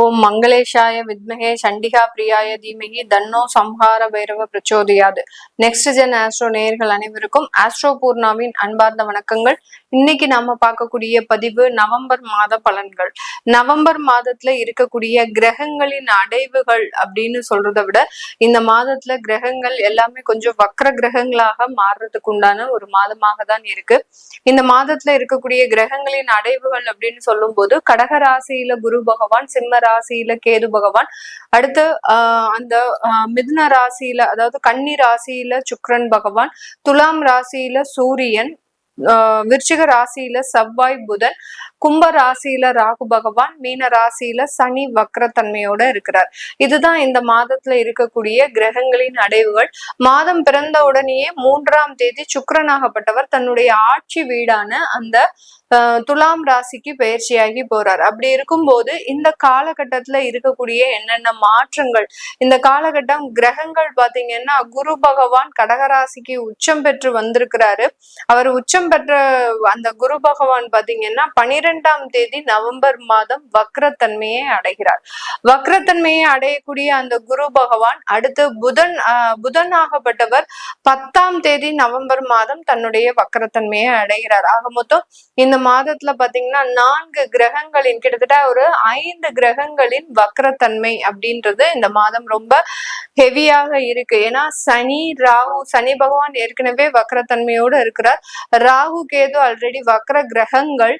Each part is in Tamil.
ஓம் மங்களேஷாய வித்மகே சண்டிகா பிரியாய தீமகி தன்னோ சம்ஹார பைரவ பிரச்சோதியாது. நெக்ஸ்ட் ஜென் ஆஸ்ட்ரோ நேயர்கள் அனைவருக்கும் ஆஸ்ட்ரோ பூர்ணாவின் அன்பார்ந்த வணக்கங்கள். இன்னைக்கு நாம பார்க்கக்கூடிய பதிவு நவம்பர் மாத பலன்கள். நவம்பர் மாதத்துல இருக்கக்கூடிய கிரகங்களின் அடைவுகள் அப்படின்னு சொல்றதை விட இந்த மாதத்துல கிரகங்கள் எல்லாமே கொஞ்சம் வக்ர கிரகங்களாக மாறுறதுக்கு உண்டான ஒரு மாதமாக தான் இருக்கு. இந்த மாதத்துல இருக்கக்கூடிய கிரகங்களின் அடைவுகள் அப்படின்னு சொல்லும் போது கடக ராசியில குரு பகவான் சிம்ம ராசியில கேது பகவான். அடுத்து ஆஹ் அந்த மிதுன ராசியில அதாவது கன்னி ராசியில சுக்ரன் பகவான் துலாம் ராசியில சூரியன் விருச்சிக ராசியில செவ்வாய் புதன் கும்ப ராசியில ராகு பகவான் மீன ராசியில சனி வக்ரத்தன்மையோட இருக்கிறார். இதுதான் இந்த மாதத்துல இருக்கக்கூடிய கிரகங்களின் அடைவுகள். மாதம் பிறந்த உடனேயே மூன்றாம் தேதி சுக்கரனாகப்பட்டவர் தன்னுடைய ஆட்சி வீடான அந்த துலாம் ராசிக்கு பயிற்சியாகி போறார். அப்படி இருக்கும்போது இந்த காலகட்டத்துல இருக்கக்கூடிய என்னென்ன மாற்றங்கள் இந்த காலகட்டம் கிரகங்கள் பாத்தீங்கன்னா குரு பகவான் கடகராசிக்கு உச்சம் பெற்று வந்திருக்கிறாரு. அவர் உச்சம் பெற்ற அந்த குரு பகவான் பாத்தீங்கன்னா பனிரெண்டாம் தேதி நவம்பர் மாதம் வக்ரத்தன்மையை அடைகிறார். வக்ரத்தன்மையை அடையக்கூடிய அந்த குரு பகவான் அடுத்து புதன் புதன் ஆகப்பட்டவர் பத்தாம் தேதி நவம்பர் மாதம் தன்னுடைய வக்ரத்தன்மையை அடைகிறார். ஆக மொத்தம் இந்த மாதத்துல பாத்தீங்கன்னா நான்கு கிரகங்களின் கிட்டத்தட்ட ஒரு ஐந்து கிரகங்களின் வக்ரத்தன்மை அப்படின்றது இந்த மாதம் ரொம்ப ஹெவியாக இருக்கு. ஏன்னா சனி ராகு சனி பகவான் ஏற்கனவே வக்ரத்தன்மையோடு இருக்கிறார். ராகு கேது ஆல்ரெடி வக்ர கிரகங்கள்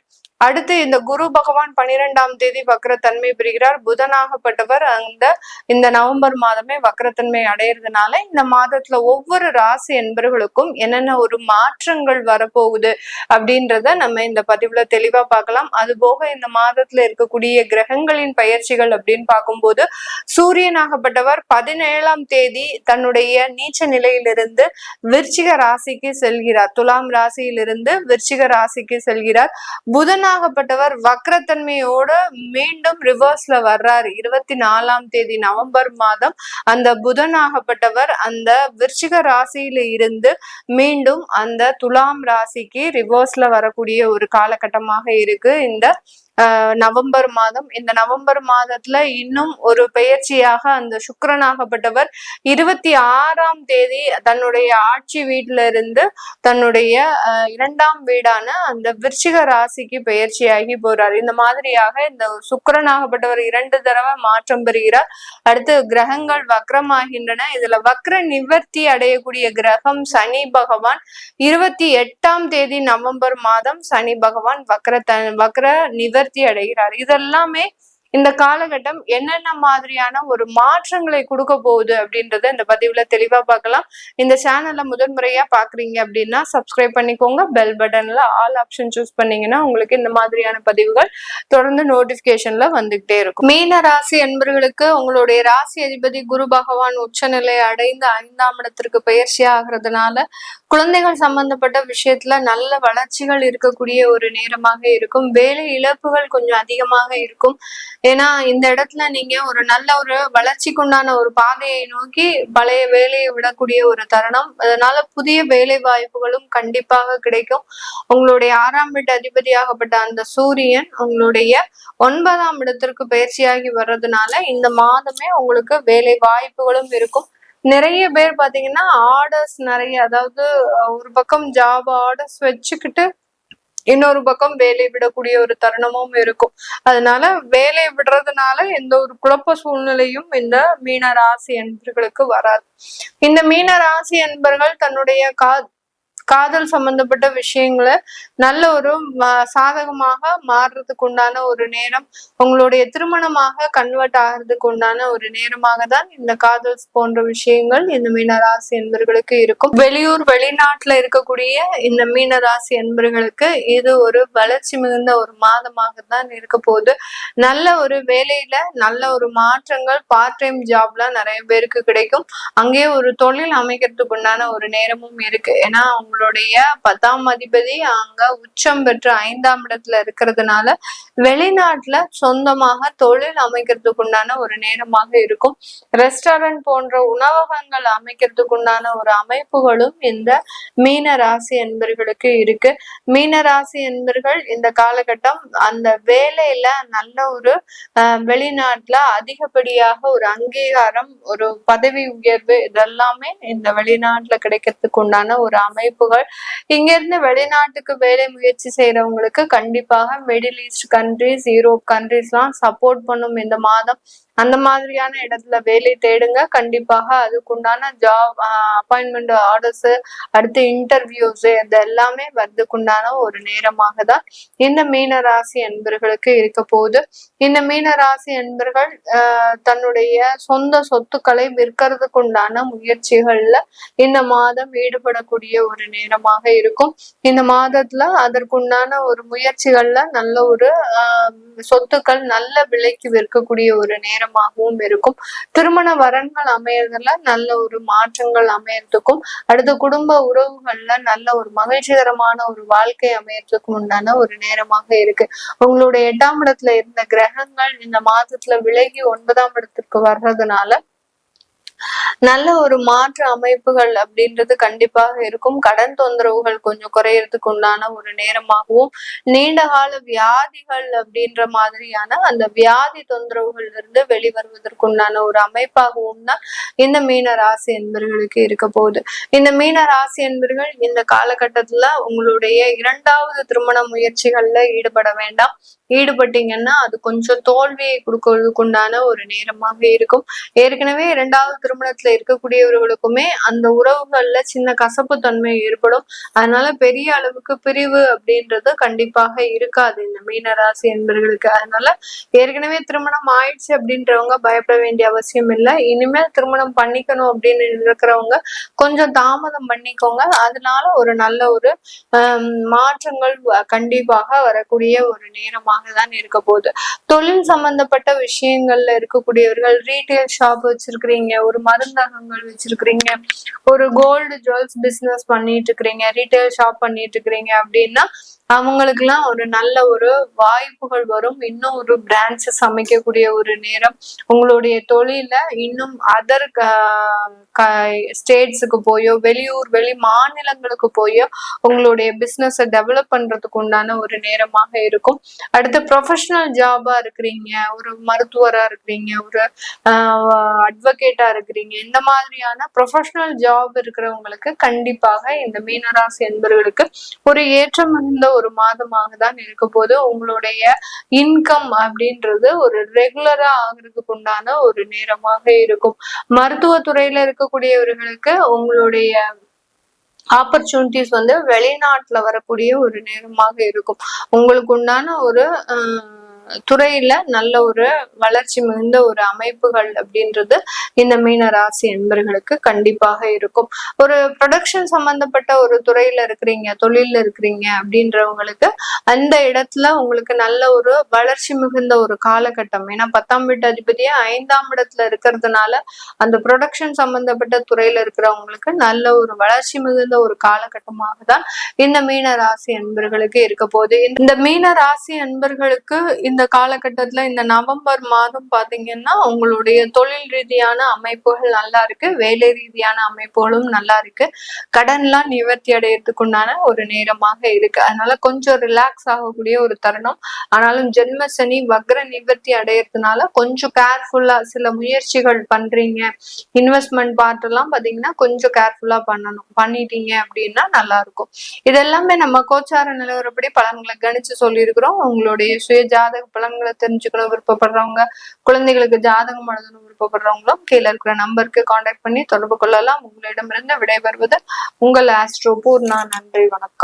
அடுத்து இந்த குரு பகவான் பனிரெண்டாம் தேதி வக்ரத்தன்மை பெறுகிறார். புதனாகப்பட்டவர் அந்த இந்த நவம்பர் மாதமே வக்ரத்தன்மை அடையிறதுனால இந்த மாதத்துல ஒவ்வொரு ராசி என்பர்களுக்கும் என்னென்ன ஒரு மாற்றங்கள் வரப்போகுது அப்படின்றத நம்ம இந்த பதிவுல தெளிவா பார்க்கலாம். அது போக இந்த மாதத்துல இருக்கக்கூடிய கிரகங்களின் பயிற்சிகள் அப்படின்னு பார்க்கும்போது சூரியனாகப்பட்டவர் பதினேழாம் தேதி தன்னுடைய நீச்ச நிலையிலிருந்து விருச்சிக ராசிக்கு செல்கிறார். துலாம் ராசியிலிருந்து விருச்சிக ராசிக்கு செல்கிறார். புதனா ஆகப்பட்டவர் வக்ரத்தன்மையோட மீண்டும் ரிவர்ஸ்ல வர்றாரு. இருபத்தி நாலாம் தேதி நவம்பர் மாதம் அந்த புதனாகப்பட்டவர் அந்த விருச்சிக ராசியில இருந்து மீண்டும் அந்த துலாம் ராசிக்கு ரிவர்ஸ்ல வரக்கூடிய ஒரு காலகட்டமாக இருக்கு. இந்த நவம்பர் மாதம். இந்த நவம்பர் மாதத்துல இன்னும் ஒரு பெயர்ச்சியாக அந்த சுக்கரனாகப்பட்டவர் இருபத்தி ஆறாம் தேதி தன்னுடைய ஆட்சி வீட்டுல இருந்து தன்னுடைய இரண்டாம் வீடான அந்த விருச்சிக ராசிக்கு பெயர்ச்சியாகி போறார். இந்த மாதிரியாக இந்த சுக்கரனாகப்பட்டவர் இரண்டு தடவை மாற்றம் பெறுகிறார். அடுத்து கிரகங்கள் வக்ரமாகின்றன. இதுல வக்ர நிவர்த்தி அடையக்கூடிய கிரகம் சனி பகவான். இருபத்தி எட்டாம் தேதி நவம்பர் மாதம் சனி பகவான் வக்ர வக்ர நிவர் நிவர்த்தி அடைகிறார் இதெல்லாமே இந்த காலகட்டம் என்னென்ன மாதிரியான ஒரு மாற்றங்களை கொடுக்க போகுது அப்படின்றத இந்த பதிவுல தெளிவா பார்க்கலாம். இந்த சேனல்ல முதன்முறையா பாக்குறீங்க அப்படின்னா சப்ஸ்கிரைப் பண்ணிக்கோங்க. பெல் பட்டன்ல ஆல் ஆப்ஷன் சூஸ் பண்ணீங்கன்னா உங்களுக்கு இந்த மாதிரியான பதிவுகள் தொடர்ந்து நோட்டிபிகேஷன்ல வந்துகிட்டே இருக்கும். மீன ராசி என்பவர்களுக்கு உங்களுடைய ராசி அதிபதி குரு பகவான் உச்சநிலை அடைந்து ஐந்தாம் இடத்திற்கு பயிற்சி ஆகிறதுனால குழந்தைகள் சம்பந்தப்பட்ட விஷயத்துல நல்ல வளர்ச்சிகள் இருக்கக்கூடிய ஒரு நேரமாக இருக்கும். வேலை இழப்புகள் கொஞ்சம் அதிகமாக இருக்கும். ஏன்னா இந்த இடத்துல நீங்க ஒரு நல்ல ஒரு வளர்ச்சிக்குண்டான ஒரு பாதையை நோக்கி பழைய வேலையை விடக்கூடிய ஒரு தருணம். அதனால புதிய வேலை வாய்ப்புகளும் கண்டிப்பாக கிடைக்கும். உங்களுடைய ஆறாம் வீட்டு அதிபதியாகப்பட்ட அந்த சூரியன் உங்களுடைய ஒன்பதாம் இடத்திற்கு பயிற்சியாகி வர்றதுனால இந்த மாதமே உங்களுக்கு வேலை வாய்ப்புகளும் இருக்கும். நிறைய பேர் பாத்தீங்கன்னா ஆர்டர்ஸ் நிறைய அதாவது ஒரு பக்கம் ஜாப் ஆர்டர்ஸ் வச்சுக்கிட்டு இன்னொரு பக்கம் வேலை விடக்கூடிய ஒரு தருணமும் இருக்கும். அதனால வேலை விடுறதுனால எந்த ஒரு குழப்ப சூழ்நிலையும் இந்த மீன ராசி என்பர்களுக்கு வராது. இந்த மீன ராசி என்பர்கள் தன்னுடைய கா காதல் சம்பந்தப்பட்ட விஷயங்களை நல்ல ஒரு சாதகமாக மாறுறதுக்கு உண்டான ஒரு நேரம் உங்களுடைய திருமணமாக கன்வெர்ட் ஆகிறதுக்கு உண்டான ஒரு நேரமாக தான் இந்த காதல் போன்ற விஷயங்கள் இந்த மீனராசி என்பர்களுக்கு இருக்கும். வெளியூர் வெளிநாட்டுல இருக்கக்கூடிய இந்த மீனராசி என்பர்களுக்கு இது ஒரு வளர்ச்சி மிகுந்த ஒரு மாதமாக தான் இருக்க போகுது. நல்ல ஒரு வேலையில நல்ல ஒரு மாற்றங்கள் பார்ட் டைம் ஜாப்லாம் நிறைய பேருக்கு கிடைக்கும். அங்கேயே ஒரு தொழில் அமைக்கிறதுக்கு உண்டான ஒரு நேரமும் இருக்கு. ஏன்னா அவங்களோட உங்களுடைய பத்தாம் அதிபதி அங்க உச்சம் பெற்று ஐந்தாம் இடத்துல இருக்கிறதுனால வெளிநாட்டுல சொந்தமாக தொழில் அமைக்கிறதுக்கு உண்டான ஒரு நேரமாக இருக்கும். ரெஸ்டாரண்ட் போன்ற உணவகங்கள் அமைக்கிறதுக்கு உண்டான ஒரு அமைப்புகளும் இந்த மீன ராசி என்பர்களுக்கு இருக்கு. மீன ராசி என்பர்கள் இந்த காலகட்டம் அந்த வேலையில நல்ல ஒரு வெளிநாட்டுல அதிகப்படியாக ஒரு அங்கீகாரம் ஒரு பதவி உயர்வு இதெல்லாமே இந்த வெளிநாட்டுல கிடைக்கிறதுக்கு உண்டான ஒரு அமைப்புகள் இங்க இருந்து வெளிநாட்டுக்கு வேலை முயற்சி செய்யறவங்களுக்கு கண்டிப்பாக மிடில் ஈஸ்ட் கண்ட்ரிஸ் யூரோப் கண்ட்ரிஸ்லாம் சப்போர்ட் பண்ணும் இந்த மாதம் அந்த மாதிரியான இடத்துல வேலை தேடுங்க. கண்டிப்பாக அதுக்குண்டான ஜாப் அப்பாயின்மெண்ட் ஆர்டர்ஸ் அடுத்து இன்டர்வியூஸ் இது எல்லாமே வர்றதுக்குண்டான ஒரு நேரமாக தான் இந்த மீன ராசி என்பர்களுக்கு இருக்க போகுது. இந்த மீன ராசி என்பர்கள் தன்னுடைய சொந்த சொத்துக்களை விற்கிறதுக்குண்டான முயற்சிகள்ல இந்த மாதம் ஈடுபடக்கூடிய ஒரு நேரமாக இருக்கும். இந்த மாதத்துல அதற்குண்டான ஒரு முயற்சிகள்ல நல்ல ஒரு சொத்துக்கள் நல்ல விலைக்கு விற்கக்கூடிய ஒரு நேரம் நேரமாகவும் இருக்கும். திருமண வரன்கள் அமையறதுல நல்ல ஒரு மாற்றங்கள் அமையறதுக்கும் அடுத்த குடும்ப உறவுகள்ல நல்ல ஒரு மகிழ்ச்சிகரமான ஒரு வாழ்க்கை அமையறதுக்கும் உண்டான ஒரு நேரமாக இருக்கு. உங்களுடைய எட்டாம் இடத்துல இருந்த கிரகங்கள் இந்த மாதத்துல விலகி ஒன்பதாம் இடத்திற்கு வர்றதுனால நல்ல ஒரு மாற்று அமைப்புகள் அப்படின்றது கண்டிப்பாக இருக்கும். கடன் தொந்தரவுகள் கொஞ்சம் குறையறதுக்கு உண்டான ஒரு நேரமாகவும் நீண்ட கால வியாதிகள் அப்படின்ற மாதிரியான அந்த வியாதி தொந்தரவுகள் இருந்து வெளிவருவதற்கு உண்டான ஒரு அமைப்பாகவும் தான் இந்த மீன ராசி என்பர்களுக்கு இருக்க போகுது. இந்த மீன ராசி என்பர்கள் இந்த காலகட்டத்துல உங்களுடைய இரண்டாவது திருமண முயற்சிகள்ல ஈடுபட வேண்டாம். ஈடுபட்டீங்கன்னா அது கொஞ்சம் தோல்வியை கொடுக்கறதுக்குண்டான ஒரு நேரமாக இருக்கும். ஏற்கனவே இரண்டாவது திருமணத்துல இருக்கக்கூடியவர்களுக்குமே அந்த உறவுகள்ல சின்ன கசப்பு தன்மை ஏற்படும். அதனால பெரிய அளவுக்கு பிரிவு அப்படின்றது கண்டிப்பாக இருக்காது இந்த மீனராசி என்பவர்களுக்கு அதனால ஏற்கனவே திருமணம் ஆயிடுச்சு அப்படின்றவங்க பயப்பட வேண்டிய அவசியம் இல்லை. இனிமேல் திருமணம் பண்ணிக்கணும் அப்படின்னு இருக்கிறவங்க கொஞ்சம் தாமதம் பண்ணிக்கோங்க. அதனால ஒரு நல்ல ஒரு மாற்றங்கள் கண்டிப்பாக வரக்கூடிய ஒரு நேரமாக தான் இருக்க போகுது. தொழில் சம்பந்தப்பட்ட விஷயங்கள்ல இருக்கக்கூடியவர்கள் ரீட்டைல் ஷாப் வச்சிருக்கிறீங்க ஒரு மருந்து மருந்தகங்கள் வச்சிருக்கிறீங்க. ஒரு கோல்டு ஜுவல்ஸ் பிசினஸ் பண்ணிட்டு இருக்கிறீங்க. ரீட்டைல் ஷாப் பண்ணிட்டு இருக்கிறீங்க அப்படின்னா அவங்களுக்குலாம் ஒரு நல்ல ஒரு வாய்ப்புகள் வரும். இன்னும் ஒரு பிரான்ச்சஸ் அமைக்கக்கூடிய ஒரு நேரம். உங்களுடைய தொழில இன்னும் அதர் ஸ்டேட்ஸுக்கு போயோ வெளியூர் வெளி மாநிலங்களுக்கு போயோ உங்களுடைய பிஸ்னஸை டெவலப் பண்றதுக்கு உண்டான ஒரு நேரமாக இருக்கும். அடுத்து ப்ரொஃபஷனல் ஜாபா இருக்கிறீங்க ஒரு மருத்துவரா இருக்கிறீங்க ஒரு அட்வொகேட்டா இருக்கிறீங்க. இந்த மாதிரியான ப்ரொஃபஷனல் ஜாப் இருக்கிறவங்களுக்கு கண்டிப்பாக இந்த மீனராசி என்பவர்களுக்கு ஒரு ஏற்றம் இருந்த ஒரு ஒரு மாதமாக தான் இருக்க போது உங்களுடைய இன்கம் அப்படின்றது ஒரு ரெகுலரா ஆகிறதுக்கு உண்டான ஒரு நேரமாக இருக்கும். மருத்துவத்துறையில இருக்கக்கூடியவர்களுக்கு உங்களுடைய ஆப்பர்ச்சுனிட்டிஸ் வந்து வெளிநாட்டுல வரக்கூடிய ஒரு நேரமாக இருக்கும். உங்களுக்கு உண்டான ஒரு துறையில நல்ல ஒரு வளர்ச்சி மிகுந்த ஒரு அமைப்புகள் அப்படின்றது இந்த மீன ராசி என்பர்களுக்கு கண்டிப்பாக இருக்கும். ஒரு ப்ரொடக்ஷன் சம்பந்தப்பட்ட ஒரு துறையில இருக்கிறீங்க தொழில இருக்கிறீங்க அப்படின்றவங்களுக்கு அந்த இடத்துல உங்களுக்கு நல்ல ஒரு வளர்ச்சி மிகுந்த ஒரு காலகட்டம். ஏன்னா பத்தாம் வீட்டு அதிபதியா ஐந்தாம் இடத்துல இருக்கிறதுனால அந்த ப்ரொடக்ஷன் சம்பந்தப்பட்ட துறையில இருக்கிறவங்களுக்கு நல்ல ஒரு வளர்ச்சி மிகுந்த ஒரு காலகட்டமாக தான் இந்த மீன ராசி அன்பர்களுக்கு இருக்க போகுது. இந்த மீன ராசி அன்பர்களுக்கு இந்த காலகட்டத்துல இந்த நவம்பர் மாதம் பாத்தீங்கன்னா உங்களுடைய தொழில் ரீதியான அமைப்புகள் நல்லா இருக்கு வேலை ரீதியான அமைப்புகளும் நல்லா இருக்கு. கடன்லாம் நிவர்த்தி அடையறதுக்குண்டான ஒரு நேரமாக இருக்கு. அதனால கொஞ்சம் ரிலாக்ஸ் ஆகக்கூடிய ஒரு தருணம். ஆனாலும் ஜென்ம சனி வக்ர நிவர்த்தி அடையறதுனால கொஞ்சம் கேர்ஃபுல்லா சில முயற்சிகள் பண்றீங்க. இன்வெஸ்ட்மெண்ட் பார்ட் எல்லாம் பாத்தீங்கன்னா கொஞ்சம் கேர்ஃபுல்லா பண்ணணும். பண்ணிட்டீங்க அப்படின்னா நல்லா இருக்கும். இதெல்லாமே நம்ம கோச்சார நிலவரப்படி பலன்களை கணிச்சு சொல்லியிருக்கிறோம். உங்களுடைய சுய ஜாதக பலன்களை தெரிஞ்சுக்கணும் விருப்பப்படுறவங்க குழந்தைகளுக்கு ஜாதகம் எழுதணும் விருப்பப்படுறவங்களும் கீழே இருக்கிற நம்பருக்கு கான்டாக்ட் பண்ணி தொடர்பு கொள்ளலாம். உங்களிடமிருந்து விடைபெறுவது உங்கள் ஆஸ்ட்ரோ பூர்ணா. நன்றி வணக்கம்.